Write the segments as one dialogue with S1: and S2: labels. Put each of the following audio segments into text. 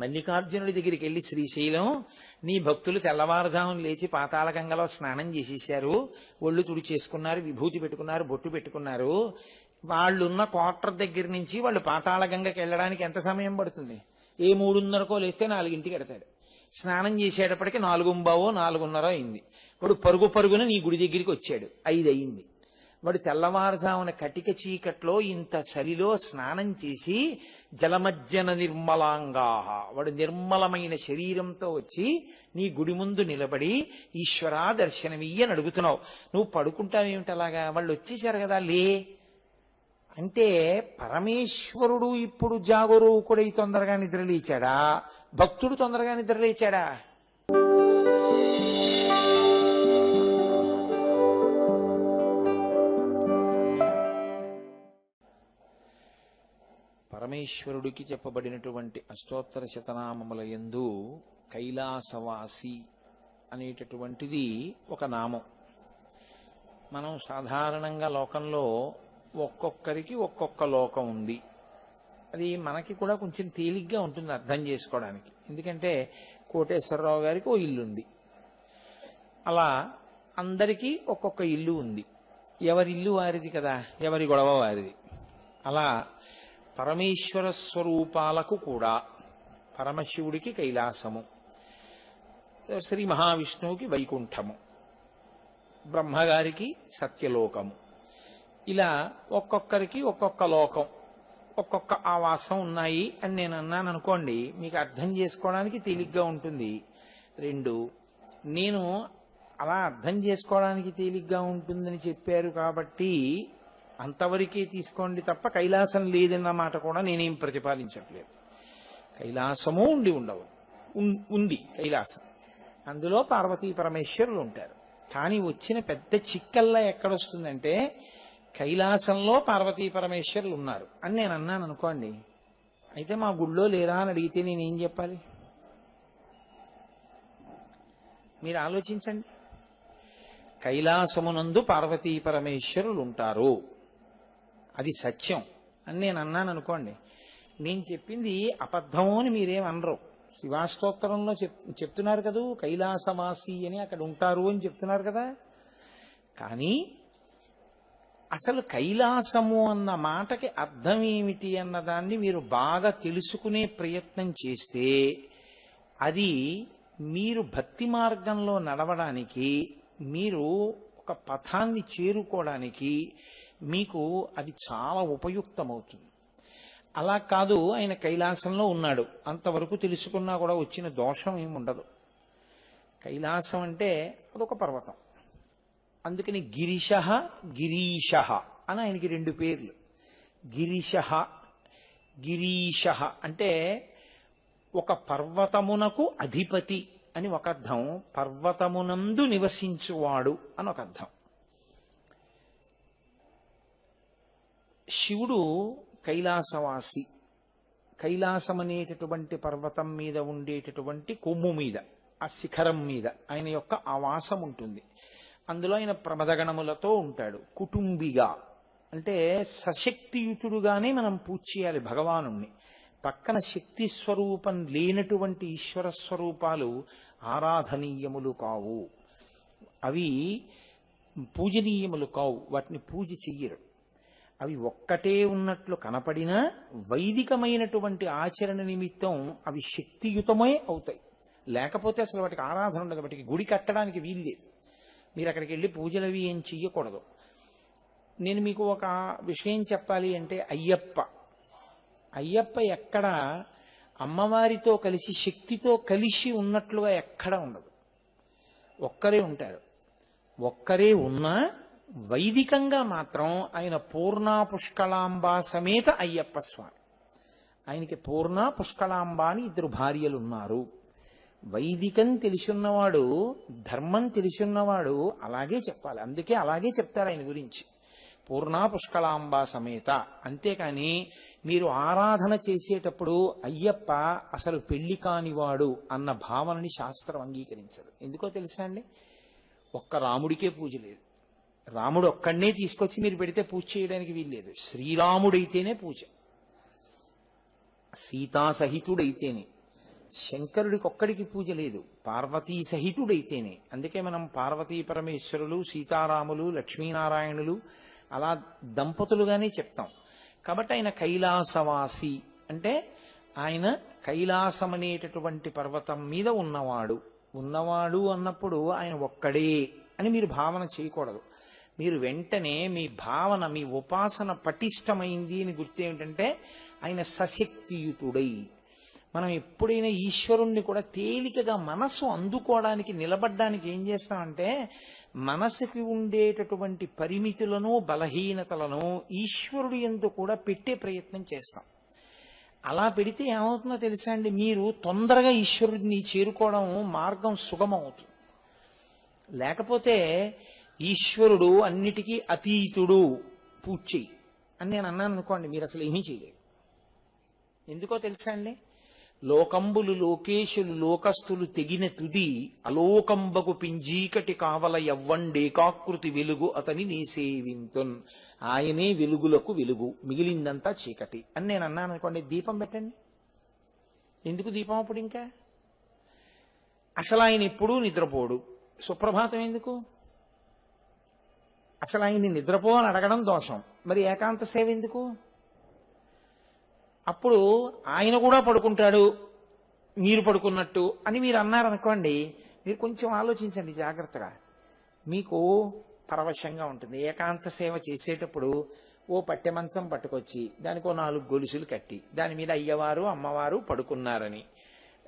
S1: మల్లికార్జునుడి దగ్గరికి వెళ్ళి శ్రీశైలం నీ భక్తులు తెల్లవారుజామున లేచి పాతాళ గంగలో స్నానం చేసేశారు. ఒళ్ళు తుడిచేసుకున్నారు విభూతి పెట్టుకున్నారు బొట్టు పెట్టుకున్నారు. వాళ్ళున్న క్వార్టర్ దగ్గర నుంచి వాళ్ళు పాతాళ గంగకి వెళ్ళడానికి ఎంత సమయం పడుతుంది? ఏ మూడున్నరకో లేస్తే నాలుగింటికి ఎడతాడు స్నానం చేసేటప్పటికి నాలుగుంబావో నాలుగున్నర అయింది. వాడు పరుగు పరుగున నీ గుడి దగ్గరికి వచ్చాడు. ఐదు అయింది వాడు తెల్లవారుజామున కటిక చీకట్లో ఇంత చలిలో స్నానం చేసి జలమజ్జన నిర్మలాంగాహ. వాడు నిర్మలమైన శరీరంతో వచ్చి నీ గుడి ముందు నిలబడి ఈశ్వరా దర్శనమియ్య అని అడుగుతున్నావు. నువ్వు పడుకుంటావేమిటి అలాగా? వాళ్ళు వచ్చేసారు కదా లే. అంటే పరమేశ్వరుడు ఇప్పుడు జాగరూకుడై తొందరగా నిద్రలేచాడా? భక్తుడు తొందరగా నిద్రలేచాడా? పరమేశ్వరుడికి చెప్పబడినటువంటి అష్టోత్తర శతనామముల యందు కైలాసవాసి అనేటటువంటిది ఒక నామం. మనం సాధారణంగా లోకంలో ఒక్కొక్కరికి ఒక్కొక్క లోకం ఉంది. అది మనకి కూడా కొంచెం తేలిగ్గా ఉంటుంది అర్థం చేసుకోవడానికి. ఎందుకంటే కోటేశ్వరరావు గారికి ఓ ఇల్లు ఉంది అలా అందరికీ ఒక్కొక్క ఇల్లు ఉంది. ఎవరి ఇల్లు వారిది కదా? ఎవరి గొడవ వారిది? అలా పరమేశ్వర స్వరూపాలకు కూడా పరమశివుడికి కైలాసము శ్రీ మహావిష్ణువుకి వైకుంఠము బ్రహ్మగారికి సత్యలోకము. ఇలా ఒక్కొక్కరికి ఒక్కొక్క లోకం ఒక్కొక్క ఆవాసం ఉన్నాయి అని నేను అన్నాను అనుకోండి మీకు అర్థం చేసుకోవడానికి తేలిగ్గా ఉంటుంది. రెండు నేను అలా అర్థం చేసుకోవడానికి తేలిగ్గా ఉంటుందని చెప్పారు కాబట్టి అంతవరకే తీసుకోండి తప్ప కైలాసం లేదన్న మాట కూడా నేనేం ప్రతిపాదించట్లేదు. కైలాసము ఉండి ఉండవు. ఉంది కైలాసం. అందులో పార్వతీ పరమేశ్వరులు ఉంటారు. కానీ వచ్చిన పెద్ద చిక్కల్లా ఎక్కడొస్తుందంటే కైలాసంలో పార్వతీ పరమేశ్వరులు ఉన్నారు. అని నేను అన్నాను అనుకోండి అయితే మా గుళ్ళో లేరా అని అడిగితే నేనేం చెప్పాలి? మీరు ఆలోచించండి. కైలాసమునందు పార్వతీ పరమేశ్వరులు ఉంటారు. అది సత్యం అని నేను అన్నాను అనుకోండి. నేను చెప్పింది అబద్ధము అని మీరేం అనరు. శివాస్తోత్రంలో చెప్ చెప్తున్నారు కదూ కైలాసవాసి అని అక్కడ ఉంటారు అని చెప్తున్నారు కదా. కానీ అసలు కైలాసము అన్న మాటకి అర్థం ఏమిటి అన్నదాన్ని మీరు బాగా తెలుసుకునే ప్రయత్నం చేస్తే అది మీరు భక్తి మార్గంలో నడవడానికి మీరు ఒక పథాన్ని చేరుకోవడానికి మీకు అది చాలా ఉపయుక్తమవుతుంది. అలా కాదు ఆయన కైలాసంలో ఉన్నాడు. అంతవరకు తెలుసుకున్నా కూడా వచ్చిన దోషం ఏమి ఉండదు. కైలాసం అంటే అదొక పర్వతం. అందుకని గిరిశ గిరీశ అని ఆయనకి రెండు పేర్లు. గిరిశ గిరీశ అంటే ఒక పర్వతమునకు అధిపతి అని ఒక అర్థం. పర్వతమునందు నివసించువాడు అని ఒక అర్థం. శివుడు కైలాసవాసి. కైలాసం అనేటటువంటి పర్వతం మీద ఉండేటటువంటి కొమ్ము మీద ఆ శిఖరం మీద ఆయన యొక్క ఆవాసం ఉంటుంది. అందులో ఆయన ప్రమదగణములతో ఉంటాడు. కుటుంబిగా. అంటే సశక్తియుతుడుగానే మనం పూజ చేయాలి భగవాను పక్కన శక్తి స్వరూపం లేనటువంటి ఈశ్వర స్వరూపాలు ఆరాధనీయములు కావు. అవి పూజనీయములు కావు. వాటిని పూజ చెయ్యరు. అవి ఒక్కటే ఉన్నట్లు కనపడినా వైదికమైనటువంటి ఆచరణ నిమిత్తం అవి శక్తియుతమే అవుతాయి. లేకపోతే అసలు వాటికి ఆరాధన ఉండదు. వాటికి గుడి కట్టడానికి వీలు లేదు. మీరు అక్కడికి వెళ్ళి పూజలు అవి ఏం చెయ్యకూడదు. నేను మీకు ఒక విషయం చెప్పాలి అంటే అయ్యప్ప. అయ్యప్ప ఎక్కడ అమ్మవారితో కలిసి శక్తితో కలిసి ఉన్నట్లుగా ఎక్కడ ఉండదు. ఒక్కరే ఉంటారు. ఒక్కరే ఉన్నా వైదికంగా మాత్రం ఆయన పూర్ణ పుష్కలాంబా సమేత అయ్యప్ప స్వామి. ఆయనకి పూర్ణ పుష్కలాంబ అని ఇద్దరు భార్యలు ఉన్నారు వైదికం తెలిసున్నవాడు ధర్మం తెలిసున్నవాడు అలాగే చెప్పాలి. అందుకే అలాగే చెప్తారు ఆయన గురించి. పూర్ణ పుష్కలాంబ సమేత. అంతేకాని మీరు ఆరాధన చేసేటప్పుడు అయ్యప్ప అసలు పెళ్ళి కానివాడు అన్న భావనని శాస్త్రం అంగీకరించదు. ఎందుకో తెలుసా అండి? ఒక్క రాముడికే పూజ లేదు. రాముడు ఒక్కడనే తీసుకొచ్చి మీరు పెడితే పూజ చేయడానికి వీల్లేదు. శ్రీరాముడైతేనే పూజ. సీతా సహితుడైతేనే శంకరుడికి ఒక్కడికి పూజ లేదు. పార్వతీ సహితుడైతేనే అందుకే మనం పార్వతీ పరమేశ్వరులు సీతారాములు లక్ష్మీనారాయణులు అలా దంపతులుగానే చెప్తాం. కాబట్టి ఆయన కైలాసవాసి. అంటే ఆయన కైలాసం అనేటటువంటి పర్వతం మీద ఉన్నవాడు. ఉన్నవాడు అన్నప్పుడు ఆయన ఒక్కడే అని మీరు భావన చేయకూడదు. మీరు వెంటనే మీ భావన మీ ఉపాసన పటిష్టమైంది అని గుర్తు ఏమిటంటే ఆయన సశక్తియుతుడై. మనం ఎప్పుడైనా ఈశ్వరుణ్ణి కూడా తేలికగా మనసు అందుకోవడానికి నిలబడ్డానికి ఏం చేస్తామంటే మనసుకి ఉండేటటువంటి పరిమితులను బలహీనతలను ఈశ్వరుడు ఎందు కూడా పెట్టే ప్రయత్నం చేస్తాం. అలా పెడితే ఏమవుతుందో తెలుసా అండి? మీరు తొందరగా ఈశ్వరుడిని చేరుకోవడం మార్గం సుగమం అవుతుంది. లేకపోతే ఈశ్వరుడు అన్నిటికీ అతీతుడు. పూజ చెయ్యి. అని నేను అన్నాను అనుకోండి మీరు అసలు ఏమీ చేయలేరు ఎందుకో తెలుసా అండి? లోకంబులు లోకేశులు లోకస్తులు తెగిన తుది అలోకంబకు పింజీకటి కావల ఎవ్వండేకాకృతి వెలుగు అతని నీ సేవింతున్. ఆయనే వెలుగులకు వెలుగు మిగిలిందంతా చీకటి. అని నేను అన్నాను అనుకోండి దీపం పెట్టండి. ఎందుకు దీపం అప్పుడు ఇంకా? అసలు ఆయన ఎప్పుడూ నిద్రపోడు. సుప్రభాతం ఎందుకు? అసలు ఆయన్ని నిద్రపో అని అడగడం దోషం. మరి ఏకాంత సేవ ఎందుకు? అప్పుడు ఆయన కూడా పడుకుంటాడు మీరు పడుకున్నట్టు అని మీరు అన్నారనుకోండి మీరు కొంచెం ఆలోచించండి జాగ్రత్తగా. మీకు పరవశంగా ఉంటుంది. ఏకాంత సేవ చేసేటప్పుడు ఓ పట్టె మంచం పట్టుకొచ్చి దానికి ఓ నాలుగు గొలుసులు కట్టి దాని మీద అయ్యవారు అమ్మవారు పడుకున్నారని.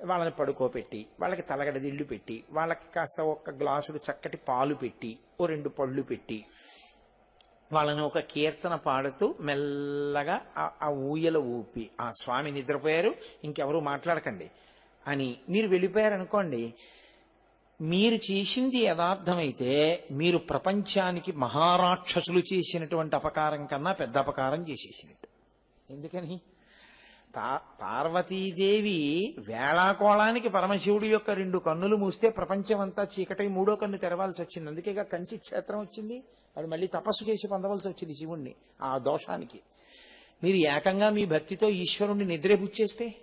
S1: వాళ్ళని పడుకోపెట్టి వాళ్ళకి తలగడ దిళ్ళు పెట్టి వాళ్ళకి కాస్త ఒక్క గ్లాసుడు చక్కటి పాలు పెట్టి ఓ రెండు పళ్ళు పెట్టి వాళ్ళని ఒక కీర్తన పాడుతూ మెల్లగా ఆ- ఆ ఊయల ఊపి ఆ స్వామి నిద్రపోయారు ఇంకెవరు మాట్లాడకండి అని. మీరు వెళ్ళిపోయారనుకోండి మీరు చేసింది యథార్థమైతే మీరు ప్రపంచానికి మహారాక్షసులు చేసినటువంటి అపకారం కన్నా పెద్ద అపకారం చేసేసినట్టు. ఎందుకని? పా- పార్వతీదేవి వేళాకోళానికి పరమశివుడి యొక్క రెండు కన్నులు మూస్తే ప్రపంచమంతా చీకటై మూడో కన్ను తెరవాల్సి వచ్చింది. అందుకేగా కంచి క్షేత్రం వచ్చింది. వాడు మళ్ళీ తపస్సు చేసి పొందవలసి వచ్చింది శివుణ్ణి ఆ దోషానికి. మీరు ఏకంగా మీ భక్తితో ఈశ్వరుణ్ణి నిద్రపుచ్చేస్తే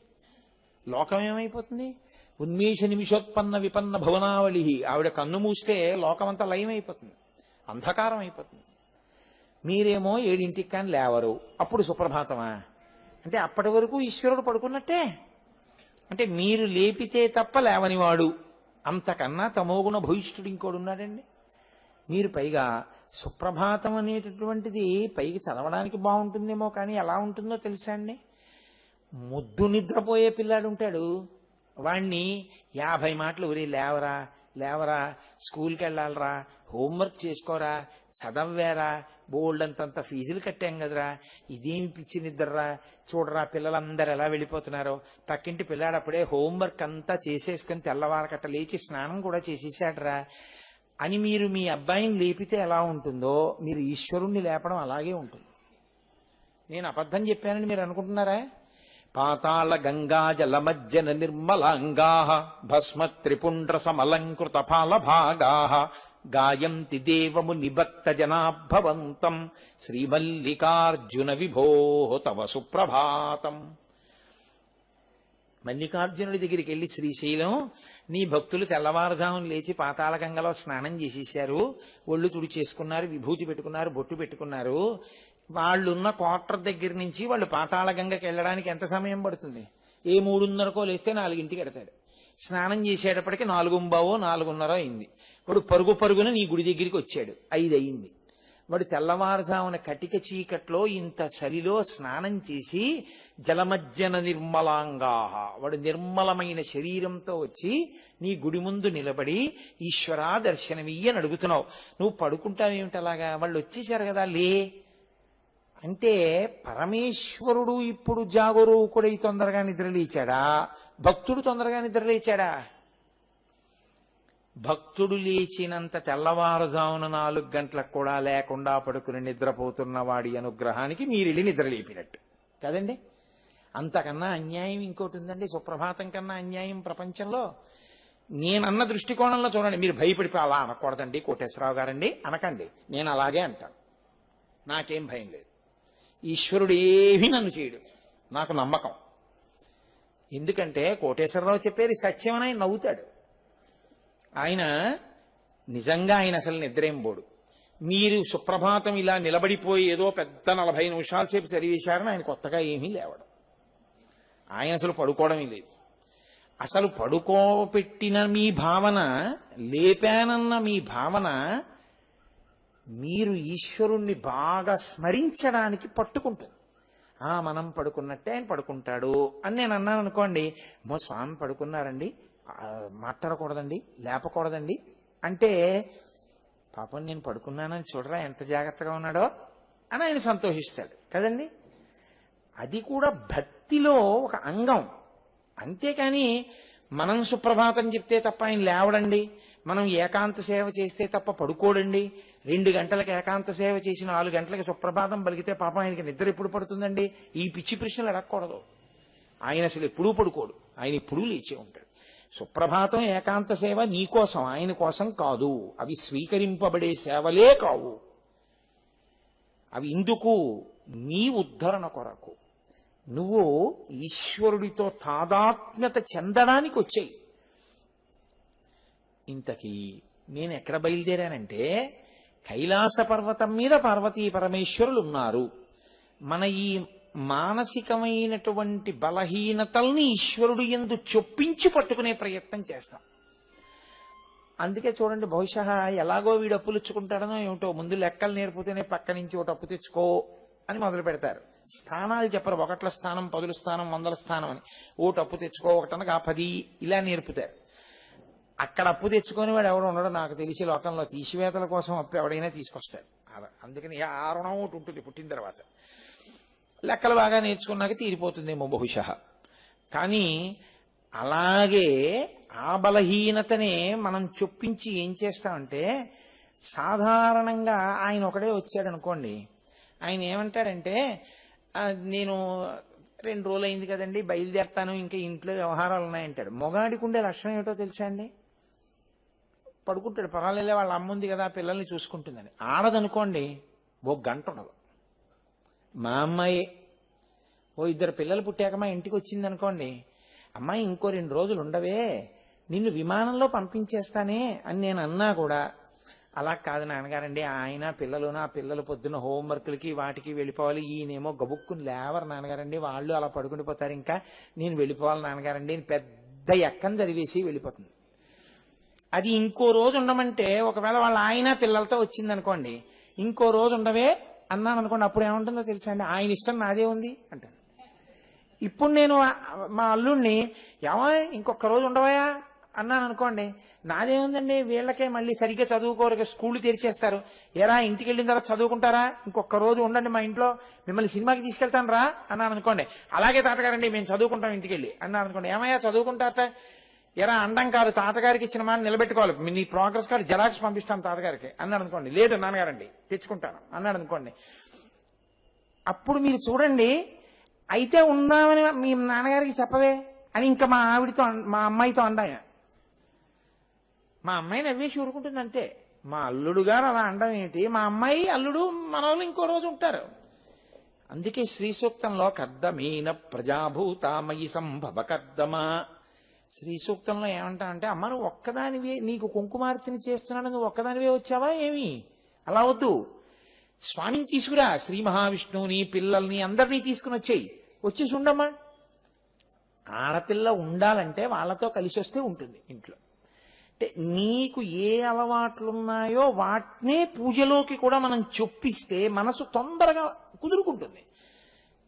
S1: లోకం ఏమైపోతుంది? ఉన్మేష నిమిషోత్పన్న విపన్న భవనావళి. ఆవిడ కన్ను మూస్తే లోకమంతా లయం అయిపోతుంది అంధకారం అయిపోతుంది. మీరేమో ఏడింటికి కానీ లేవరు. అప్పుడు సుప్రభాతమా? అంటే అప్పటి వరకు ఈశ్వరుడు పడుకున్నట్టే. అంటే మీరు లేపితే తప్ప లేవనివాడు. అంతకన్నా తమోగుణ భవిష్యుడు ఇంకోడు ఉన్నాడండి. మీరు పైగా సుప్రభాతం అనేటటువంటిది పైకి చదవడానికి బాగుంటుందేమో కానీ ఎలా ఉంటుందో తెలుసా అండి? ముద్దు నిద్రపోయే పిల్లాడు ఉంటాడు వాణ్ణి యాభై మాటలు ఒరే లేవరా లేవరా స్కూల్కి వెళ్ళాలరా హోంవర్క్ చేసుకోరా చదవ్వారా బోల్డ్ అంతంత ఫీజులు కట్టాం కదరా. ఇదేమి పిచ్చి నిద్రరా చూడరా పిల్లలందరూ ఎలా వెళ్ళిపోతున్నారో. పక్కింటి పిల్లాడు అప్పుడే హోంవర్క్ అంతా చేసేసుకుని తెల్లవారకట్ట లేచి స్నానం కూడా చేసేసాడరా. అని మీరు మీ అబ్బాయిని లేపితే ఎలా ఉంటుందో మీరు ఈశ్వరుణ్ణి లేపడం అలాగే ఉంటుంది. నేను అబద్ధం చెప్పానని మీరు అనుకుంటున్నారా? పాతాళ గంగా జలమజ్జన నిర్మలాంగా భస్మ త్రిపుండ్ర సమలంకృత ఫాల భాగా గాయంతి దేవము నిభక్త జనాభవంతం శ్రీమల్లికార్జున విభో తవ సుప్రభాతం. మల్లికార్జునుడి దగ్గరికి వెళ్ళి శ్రీశైలం నీ భక్తులు తెల్లవారుజామున లేచి పాతాళ గంగలో స్నానం చేసేశారు. ఒళ్ళు తుడి చేసుకున్నారు విభూతి పెట్టుకున్నారు బొట్టు పెట్టుకున్నారు. వాళ్ళున్న క్వార్టర్ దగ్గర నుంచి వాళ్ళు పాతాళ గంగకి వెళ్ళడానికి ఎంత సమయం పడుతుంది? ఏ మూడున్నరకో లేస్తే నాలుగింటికి ఎడతాడు స్నానం చేసేటప్పటికి నాలుగుంబావో నాలుగున్నర అయింది. వాడు పరుగు పరుగున నీ గుడి దగ్గరికి వచ్చాడు. ఐదు అయింది వాడు తెల్లవారుజామున కటిక చీకట్లో ఇంత చలిలో స్నానం చేసి జలమజ్జన నిర్మలాంగా వాడు నిర్మలమైన శరీరంతో వచ్చి నీ గుడి ముందు నిలబడి ఈశ్వరా దర్శనమియ్యి అని అడుగుతున్నావు. నువ్వు పడుకుంటావేమిటి అలాగా వాళ్ళు వచ్చేసారు కదా లే. అంటే పరమేశ్వరుడు ఇప్పుడు జాగరూకుడై తొందరగా నిద్రలేచాడా? భక్తుడు తొందరగా నిద్రలేచాడా? భక్తుడు లేచినంత తెల్లవారుజామున నాలుగు గంటలకు కూడా లేకుండా పడుకుని నిద్రపోతున్న వాడి అనుగ్రహానికి మీరెళ్ళి నిద్రలేపినట్టు. కదండి? అంతకన్నా అన్యాయం ఇంకోటి ఉందండి. సుప్రభాతం కన్నా అన్యాయం ప్రపంచంలో. నేనన్న దృష్టికోణంలో చూడండి. మీరు భయపడిపోయి అలా అనకూడదండి కోటేశ్వరరావు గారండి. అనకండి. నేను అలాగే అంటాను. నాకేం భయం లేదు. ఈశ్వరుడు ఏమీ నన్ను చేయడు. నాకు నమ్మకం. ఎందుకంటే కోటేశ్వరరావు చెప్పేది సత్యం నవ్వుతాడు. ఆయన నిజంగా ఆయన అసలు నిద్రేం పోడు. మీరు సుప్రభాతం ఇలా నిలబడిపోయి ఏదో పెద్ద నలభై నిమిషాల సేపు చదివేశారని ఆయన కొత్తగా ఏమీ లేవడం. ఆయన అసలు పడుకోవడమే లేదు. అసలు పడుకోబెట్టిన మీ భావన లేపానన్న మీ భావన మీరు ఈశ్వరుణ్ణి బాగా స్మరించడానికి పట్టుకుంటుంది. ఆ మనం పడుకున్నట్టే ఆయన పడుకుంటాడు అని నేను అన్నాను అనుకోండి మా స్వామి పడుకున్నారండి మాట్లాడకూడదండి లేపకూడదండి. అంటే పాపం నేను పడుకున్నానని చూడరా ఎంత జాగ్రత్తగా ఉన్నాడో అని ఆయన సంతోషిస్తాడు. కదండి? అది కూడా భక్తిలో ఒక అంగం. అంతేకాని మనం సుప్రభాతం చెప్తే తప్ప ఆయన లేవడండి. మనం ఏకాంత సేవ చేస్తే తప్ప పడుకోడండి. రెండు గంటలకు ఏకాంత సేవ చేసి నాలుగు గంటలకు సుప్రభాతం పలికితే పాపం ఆయనకి నిద్ర ఎప్పుడు పడుతుందండి? ఈ పిచ్చి ప్రశ్నలు అడగకూడదు. ఆయన అసలు ఎప్పుడూ పడుకోడు. ఆయన ఎప్పుడూ లేచే ఉంటాడు. సుప్రభాతం ఏకాంత సేవ నీ కోసం ఆయన కోసం కాదు. అవి స్వీకరింపబడే సేవలే కావు. అవి ఇందుకు నీ ఉద్ధరణ కొరకు. నువ్వు ఈశ్వరుడితో తాదాత్మ్యత చెందడానికి వచ్చాయి. ఇంతకీ నేను ఎక్కడ బయలుదేరానంటే కైలాస పర్వతం మీద పార్వతీ పరమేశ్వరులు ఉన్నారు మన ఈ మానసికమైనటువంటి బలహీనతల్ని ఈశ్వరుడు ఎందు చొప్పించి పట్టుకునే ప్రయత్నం చేస్తాం. అందుకే చూడండి బహుశా ఎలాగో వీడు అప్పులు ఇచ్చుకుంటాడనో ఏమిటో ముందు లెక్కలు నేర్పుతేనే పక్క నుంచి ఒకటి అప్పు తెచ్చుకో అని మొదలు పెడతారు. స్థానాలు చెప్పరు ఒకట్ల స్థానం పదుల స్థానం వందల స్థానం అని. ఓటు అప్పు తెచ్చుకో ఒకటనగా ఆ పది ఇలా నేర్పుతారు. అక్కడ అప్పు తెచ్చుకొని వాడు ఎవడు ఉండడు నాకు తెలిసి లోకంలో తీసివేతల కోసం అప్పు ఎవడైనా తీసుకొస్తాడు అలా అందుకని ఆ రుణం ఒకటి ఉంటుంది పుట్టిన తర్వాత. లెక్కలు బాగా నేర్చుకున్నాక తీరిపోతుందేమో బహుశ. కానీ అలాగే ఆ బలహీనతనే మనం చొప్పించి ఏం చేస్తామంటే సాధారణంగా ఆయన ఒకడే వచ్చాడు అనుకోండి ఆయన ఏమంటాడంటే నేను రెండు రోజులు అయింది కదండి బయలుదేరతాను ఇంకా ఇంట్లో వ్యవహారాలు ఉన్నాయంటాడు. మొగాడికి ఉండే లక్షణం ఏమిటో తెలుసా అండి? పడుకుంటాడు పర్వాలేదు వాళ్ళ అమ్మ ఉంది కదా పిల్లల్ని చూసుకుంటుందని. ఆడదనుకోండి ఓ గంట ఉండదు. మా అమ్మాయి. ఓ ఇద్దరు పిల్లలు పుట్టాక మా ఇంటికి వచ్చింది అనుకోండి అమ్మాయి ఇంకో రెండు రోజులు ఉండవే నిన్ను విమానంలో పంపించేస్తానే అని నేను అన్నా కూడా అలా కాదు నాన్నగారండి ఆయన పిల్లలు నా పిల్లలు పొద్దున హోంవర్క్లకి వాటికి వెళ్ళిపోవాలి ఈయనేమో గబుక్కుని లేవరు నాన్నగారండి వాళ్ళు అలా పడుకుండిపోతారు ఇంకా నేను వెళ్ళిపోవాలి నాన్నగారండి పెద్ద ఎక్కని చదివేసి వెళ్ళిపోతుంది. అది ఇంకో రోజు ఉండమంటే ఒకవేళ వాళ్ళ ఆయన పిల్లలతో వచ్చింది అనుకోండి ఇంకో రోజు ఉండవే అన్నాను అనుకోండి అప్పుడు ఏముంటుందో తెలుసా అండి? ఆయన ఇష్టం నాదే ఉంది అంటాను ఇప్పుడు నేను మా అల్లుడిని ఏమో ఇంకొక రోజు ఉండవయా అన్నాను అనుకోండి నాదేముందండి వీళ్ళకే మళ్ళీ సరిగ్గా చదువుకోరు స్కూల్ తెరిచేస్తారు. ఎరా ఇంటికి వెళ్ళిన తర్వాత చదువుకుంటారా? ఇంకొక రోజు ఉండండి మా ఇంట్లో మిమ్మల్ని సినిమాకి తీసుకెళ్తాను రా అన్నాను అనుకోండి అలాగే తాతగారండి మేము చదువుకుంటాం ఇంటికి వెళ్ళి అన్నాను అనుకోండి ఏమయ్యా చదువుకుంటారట ఎరా అండం కాదు తాతగారికి ఇచ్చిన మాట నిలబెట్టుకోవాలి. మీ- నీ ప్రోగ్రెస్ కార్డు జెరాక్స్ పంపిస్తాను తాతగారికి. అన్నాడు అనుకోండి. లేదు నాన్నగారండి తెచ్చుకుంటాను. అన్నాడు అనుకోండి. అప్పుడు మీరు చూడండి అయితే ఉన్నామని మీ నాన్నగారికి చెప్పవే అని ఇంకా మా ఆవిడతో మా అమ్మాయితో అండాయ మా అమ్మాయి నవ్వేసి ఊరుకుంటుంది అంతే. మా అల్లుడు గారు అలా అండం ఏంటి? మా అమ్మాయి అల్లుడు మనవలు ఇంకో రోజు ఉంటారు. అందుకే శ్రీ సూక్తంలో కర్దమీన ప్రజాభూతామయి సంభవ కర్దమా శ్రీ సూక్తంలో ఏమంటా అంటే అమ్మ నువ్వు ఒక్కదానివే నీకు కుంకుమార్చన చేస్తున్నాను నువ్వు ఒక్కదానివే వచ్చావా ఏమి? అలా వద్దు. స్వామిని తీసుకురా శ్రీ మహావిష్ణువుని పిల్లల్ని అందరినీ తీసుకుని వచ్చేయి. వచ్చేసి ఉండమ్మా ఆడపిల్ల ఉండాలంటే వాళ్ళతో కలిసి వస్తే ఉంటుంది ఇంట్లో. అంటే నీకు ఏ అలవాట్లున్నాయో వాటినే పూజలోకి కూడా మనం చొప్పిస్తే మనసు తొందరగా కుదురుకుంటుంది.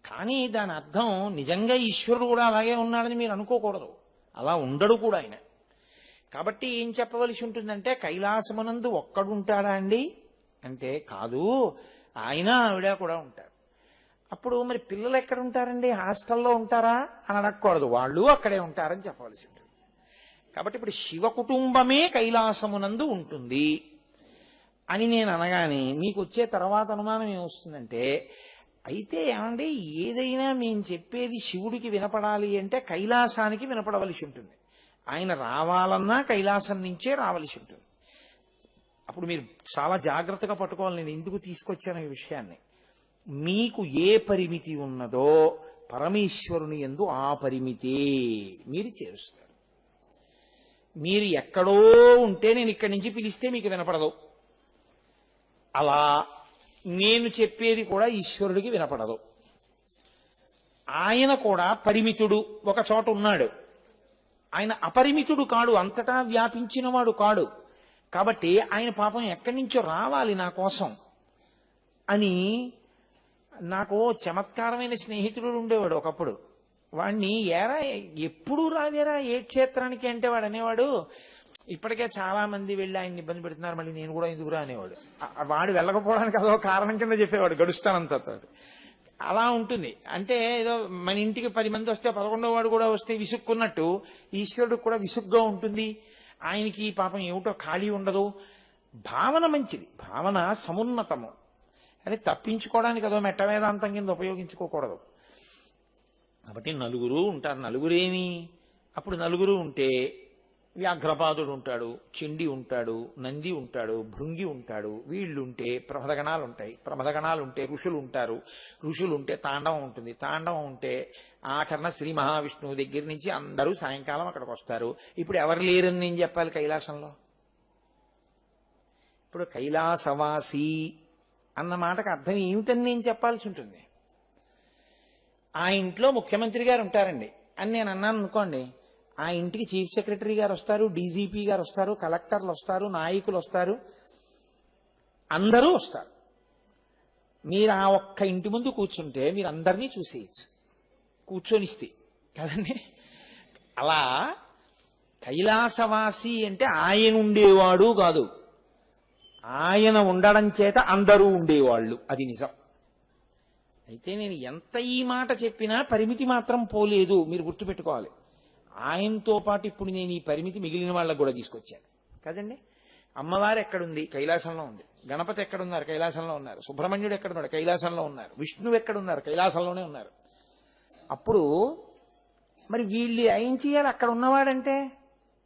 S1: కానీ దాని అర్థం నిజంగా ఈశ్వరుడు కూడా అలాగే ఉన్నాడని మీరు అనుకోకూడదు. అలా ఉండడు కూడా ఆయన. కాబట్టి ఏం చెప్పవలసి ఉంటుందంటే కైలాసమునందు ఒక్కడుంటాడా అండి? అంటే కాదు. ఆయన ఆవిడ కూడా ఉంటారు. అప్పుడు మరి పిల్లలు ఎక్కడ ఉంటారండి హాస్టల్లో ఉంటారా? అని అడగకూడదు. వాళ్ళు అక్కడే ఉంటారని చెప్పవలసి ఉంటుంది. కాబట్టి ఇప్పుడు శివ కుటుంబమే కైలాసమునందు ఉంటుంది అని నేను అనగానే మీకు వచ్చే తర్వాత అనుమానం ఏమొస్తుందంటే అయితే ఏమండి ఏదైనా మేము చెప్పేది శివుడికి వినపడాలి అంటే కైలాసానికి వినపడవలసి ఉంటుంది. ఆయన రావాలన్నా కైలాసం నుంచే రావలసి ఉంటుంది. అప్పుడు మీరు చాలా జాగ్రత్తగా పట్టుకోవాలి నేను ఎందుకు తీసుకొచ్చాను ఈ విషయాన్ని. మీకు ఏ పరిమితి ఉన్నదో పరమేశ్వరుని ఎందు ఆ పరిమితే మీరు చేరుస్తారు. మీరు ఎక్కడో ఉంటే నేను ఇక్కడి నుంచి పిలిస్తే మీకు వినపడదు. అలా నేను చెప్పేది కూడా ఈశ్వరుడికి వినపడదు. ఆయన కూడా పరిమితుడు ఒక చోట ఉన్నాడు. ఆయన అపరిమితుడు కాడు అంతటా వ్యాపించినవాడు కాడు. కాబట్టి ఆయన పాపం ఎక్కడి నుంచో రావాలి నా కోసం అని నాకు చమత్కారమైన స్నేహితుడు ఉండేవాడు ఒకప్పుడు. వాణ్ణి ఏరా ఎప్పుడు రావేరా? ఏ క్షేత్రానికి? అంటే వాడు అనేవాడు ఇప్పటికే చాలా మంది వెళ్ళి ఆయన ఇబ్బంది పెడుతున్నారు మళ్ళీ నేను కూడా ఎందుకురా అనేవాడు. వాడు వెళ్ళకపోవడానికి అదో కారణం కింద చెప్పేవాడు గడుస్తానంత అలా ఉంటుంది. అంటే ఏదో మన ఇంటికి పది మంది వస్తే పదకొండో వాడు కూడా వస్తే విసుక్కున్నట్టు ఈశ్వరుడు కూడా విసుగ్గా ఉంటుంది. ఆయనకి పాపం ఏమిటో ఖాళీ ఉండదు. భావన మంచిది. భావన సమున్నతము. అని తప్పించుకోవడానికి అదో మెట్ట వేదాంతం కింద ఉపయోగించుకోకూడదు. కాబట్టి నలుగురు ఉంటారు. నలుగురేమి? అప్పుడు నలుగురు ఉంటే వ్యాఘ్రపాదుడు ఉంటాడు చిండి ఉంటాడు నంది ఉంటాడు భృంగి ఉంటాడు. వీళ్ళుంటే ప్రమదగణాలు ఉంటాయి ప్రమదగణాలు ఉంటే ఋషులు ఉంటారు ఋషులు ఉంటే తాండవం ఉంటుంది. తాండవం ఉంటే ఆఖరణ శ్రీ మహావిష్ణువు దగ్గర నుంచి అందరూ సాయంకాలం అక్కడికి వస్తారు. ఇప్పుడు ఎవరు లేరని నేను చెప్పాలి కైలాసంలో? ఇప్పుడు కైలాసవాసి అన్న మాటకు అర్థం ఏమిటని నేను చెప్పాల్సి ఉంటుంది. ఆ ఇంట్లో ముఖ్యమంత్రి గారు ఉంటారండి. అని నేను అన్నాను అనుకోండి ఆ ఇంటికి చీఫ్ సెక్రటరీ గారు వస్తారు డీజీపీ గారు వస్తారు కలెక్టర్లు వస్తారు నాయకులు వస్తారు. అందరూ వస్తారు. మీరు ఆ ఒక్క ఇంటి ముందు కూర్చుంటే మీరు అందరినీ చూసేయచ్చు. కూర్చొనిస్తే కదండి? అలా కైలాసవాసి అంటే ఆయన ఉండేవాడు కాదు. ఆయన ఉండడం చేత అందరూ ఉండేవాళ్ళు. అది నిజం. అయితే నేను ఎంత ఈ మాట చెప్పినా పరిమితి మాత్రం పోలేదు. మీరు గుర్తుపెట్టుకోవాలి. ఆయనతో పాటు ఇప్పుడు నేను ఈ పరిమితి మిగిలిన వాళ్ళకు కూడా తీసుకొచ్చాను. కదండి? అమ్మవారు ఎక్కడుంది? కైలాసంలో ఉంది. గణపతి ఎక్కడున్నారు? కైలాసంలో ఉన్నారు. సుబ్రహ్మణ్యుడు ఎక్కడున్నాడు? కైలాసంలో ఉన్నారు. విష్ణువు ఎక్కడున్నారు? కైలాసంలోనే ఉన్నారు. అప్పుడు మరి వీళ్ళు ఏం చేయాలి? అక్కడ ఉన్నవాడంటే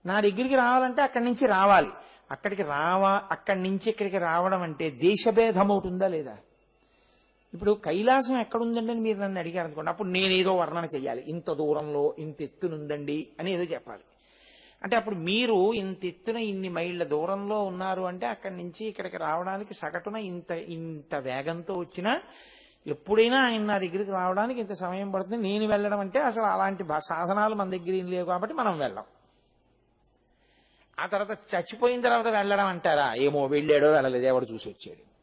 S1: నా దగ్గరికి రావాలంటే అక్కడి నుంచి రావాలి. అక్కడికి రావా అక్కడి నుంచి ఇక్కడికి రావడం అంటే దేశభేదం అవుతుందా లేదా? ఇప్పుడు కైలాసం ఎక్కడుందండి అని మీరు నన్ను అడిగారు అనుకోండి అప్పుడు నేనేదో వర్ణన చేయాలి ఇంత దూరంలో ఇంత ఎత్తునుందండి అని ఏదో చెప్పాలి. అంటే అప్పుడు మీరు ఇంత ఎత్తున ఇన్ని మైళ్ళ దూరంలో ఉన్నారు అంటే అక్కడి నుంచి ఇక్కడికి రావడానికి సగటున ఇంత ఇంత వేగంతో వచ్చినా ఎప్పుడైనా ఆయన నా దగ్గరికి రావడానికి ఇంత సమయం పడుతుంది. నేను వెళ్ళడం అంటే అసలు అలాంటి సాధనాలు మన దగ్గర ఏం లేవు కాబట్టి మనం వెళ్ళాం. ఆ తర్వాత చచ్చిపోయిన తర్వాత వెళ్ళడం అంటారా? ఏమో వెళ్ళాడో వెళ్ళలేదు ఎవడు చూసి వచ్చాడు.